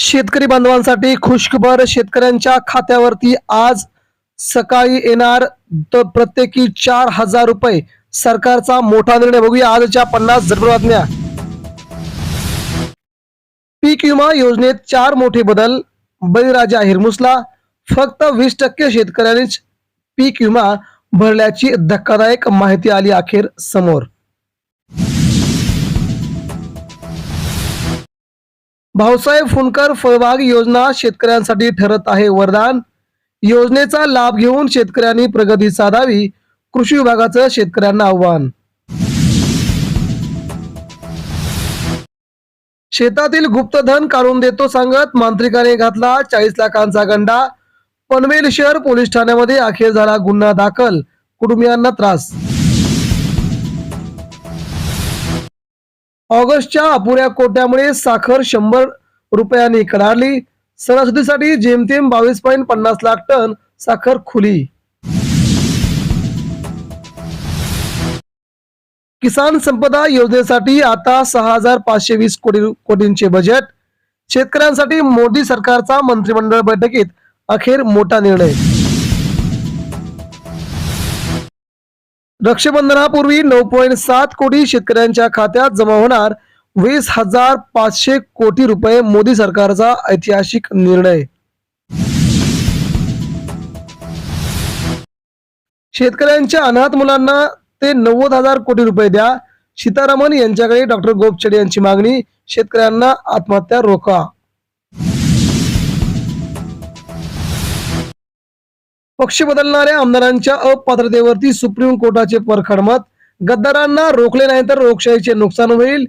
शेतकरी बांधवांसाठी खुशखबर शेतकऱ्यांच्या खात्यावरती आज सकाळी येणार तर प्रत्येकी चार हजार रुपये. सरकारचा मोठा निर्णय बघूया आजच्या पन्नास झटपट बातम्या. पीक विमा योजनेत चार मोठे बदल. बळीराजा हिरमुसला फक्त वीस टक्के शेतकऱ्यांनीच पीक विमा भरल्याची धक्कादायक माहिती आली अखेर समोर. भाऊसाहेब फुंडकर फळबाग योजना शेतकऱ्यांसाठी ठरत आहे वरदान. योजनेचा लाभ घेऊन शेतकऱ्यांनी प्रगती साधावी कृषी विभागाचं शेतकऱ्यांना आव्हान. शेतातील गुप्तधन काढून देतो सांगत मांत्रिकाने घातला चाळीस लाखांचा गंडा. पनवेल शहर पोलीस ठाण्यामध्ये अखेर झाला गुन्हा दाखल कुटुंबियांना त्रास. ऑगस्टच्या अपुऱ्या कोट्यामुळे साखर शंभर रुपयांनी कडारली. सणासुदीसाठी जेमतेम बावीस पॉईंट पन्नास लाख टन साखर खुली. किसान संपदा योजनेसाठी आता सहा हजार पाचशे वीस कोटी कोटींचे बजेट. शेतकऱ्यांसाठी मोदी सरकारचा मंत्रिमंडळ बैठकीत अखेर मोठा निर्णय. रक्षाबंधनापूर्वी नऊ पॉईंट सात कोटी शेतकऱ्यांच्या खात्यात जमा होणार वीस हजार पाचशे कोटी रुपये मोदी सरकारचा ऐतिहासिक निर्णय. शेतकऱ्यांच्या अनाथ मुलांना ते नव्वद हजार कोटी रुपये द्या. सीतारामन यांच्याकडे डॉक्टर गोपचडे यांची मागणी. शेतकऱ्यांना आत्महत्या रोखा. पक्ष बदलणाऱ्या आमदारांच्या अपात्रतेवरती सुप्रीम कोर्टाचे परखड मत गद्दारांना रोखले नाही तर लोकशाहीचे नुकसान होईल.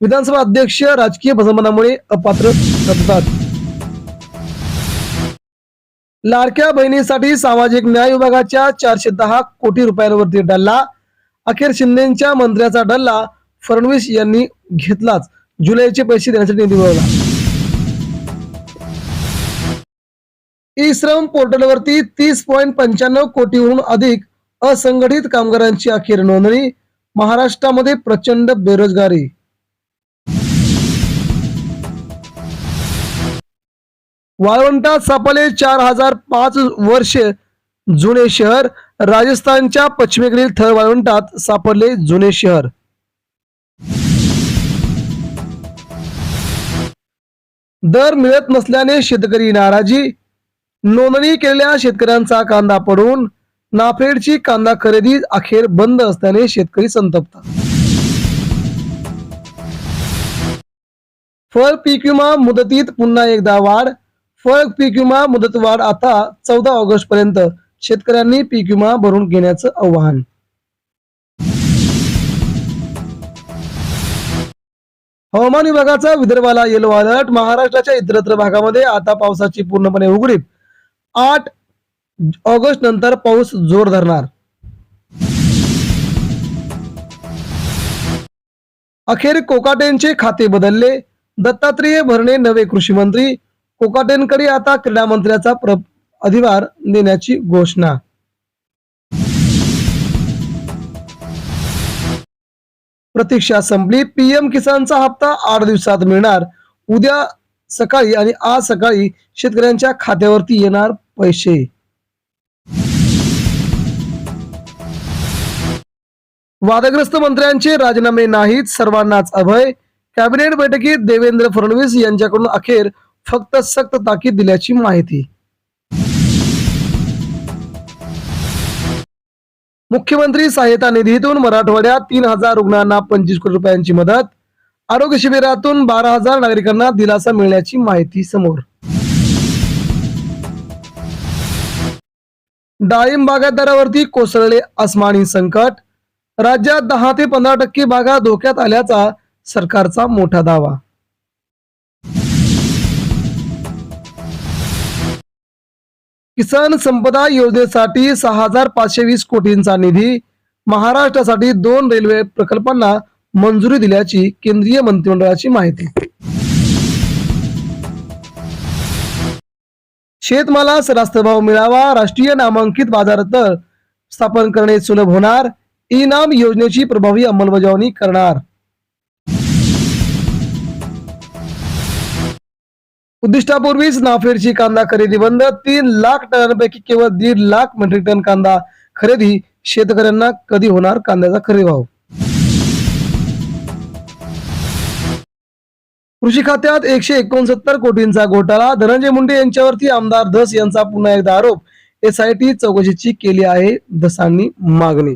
विधानसभा अध्यक्ष राजकीय भजमनामुळे अपात्र ठरतात. लाडक्या बहिणीसाठी सामाजिक न्याय विभागाच्या चारशे दहा कोटी रुपयांवरती डल्ला. अखेर शिंदेच्या मंत्र्याचा डल्ला फडणवीस यांनी घेतलाच. जुलैचे पैसे देण्यासाठी निधी ई श्रम पोर्टलवरती तीस पॉईंट पंच्याण्णव कोटीहून अधिक असंघटित कामगारांची अखेर नोंदणी. महाराष्ट्रामध्ये प्रचंड बेरोजगारी. वाळवंटात सापडले चार हजार पाच वर्ष जुने शहर. राजस्थानच्या पश्चिमेकडील थर वाळवंटात सापडले जुने शहर. दर मिळत नसल्याने शेतकरी नाराजी. नोंदणी केलेल्या शेतकऱ्यांचा कांदा पडून नाफेडची कांदा खरेदी अखेर बंद असल्याने शेतकरी संतप्त. फळ पीक विमा मुदतीत पुन्हा एकदा वाढ. फळ पीक विमा मुदत वाढ आता चौदा ऑगस्ट पर्यंत शेतकऱ्यांनी पीक विमा भरून घेण्याचं आवाहन. हवामान विभागाचा विदर्भाला येलो अलर्ट. महाराष्ट्राच्या इतरत्र भागामध्ये आता पावसाची पूर्णपणे उघडीप. आठ ऑगस्ट नंतर पाऊस जोर धरणार. अखेर कोकाटेंचे खाते बदलले. दत्तात्रेय भरणे नवे कृषी मंत्री कोकाटेंकडे आता क्रीडा मंत्र्याचा अधिभार देण्याची घोषणा. प्रतीक्षा संपली. पीएम किसानचा हप्ता आठ दिवसात मिळणार. उद्या सकाळी आणि आज सकाळी शेतकऱ्यांच्या खात्यावरती येणार पैसे. वादग्रस्त मंत्र्यांचे राजीनामे नाहीत सर्वांनाच अभय. कॅबिनेट बैठकीत देवेंद्र फडणवीस यांच्याकडून अखेर फक्त सक्त ताकीद दिल्याची माहिती. मुख्यमंत्री सहायता निधीतून मराठवाड्यात तीन हजार रुग्णांना पंचवीस कोटी रुपयांची मदत. आरोग्य शिबिरातून बारा हजार नागरिकांना दिलासा मिळण्याची माहिती समोर. डाळिंब बागायतदारावरती कोसळले अस्मानी संकट. राज्यात दहा ते पंधरा टक्के बागा धोक्यात आल्याचा सरकारचा मोठा दावा. किसान संपदा योजनेसाठी सहा हजार पाचशे वीस कोटींचा निधी. महाराष्ट्रासाठी दोन रेल्वे प्रकल्पांना मंजुरी दिल्याची केंद्रीय मंत्रिमंडळाची माहिती. शेतमालास रास्त भाव मिळावा, राष्ट्रीय नामांकित बाज़ार दर स्थापन करणे सुलभ होणार ई नाम योजनेची प्रभावी अंमलबजावणी करणार. उद्दिष्टापूर्वीच नाफेडची कांदा खरेदी बंद, तीन लाख टनांपैकी केवळ दीड लाख मेट्रिक टन कांदा खरेदी, शेतकऱ्यांना कधी होणार कांद्याचा खरेदी भाव? कृषी खात्यात एकशे एकोणसत्तर कोटींचा घोटाळा. धनंजय मुंडे यांच्यावरती आमदार धस यांचा पुन्हा एकदा आरोप. एसआयटी चौकशीची केली आहे धसांनी मागणी.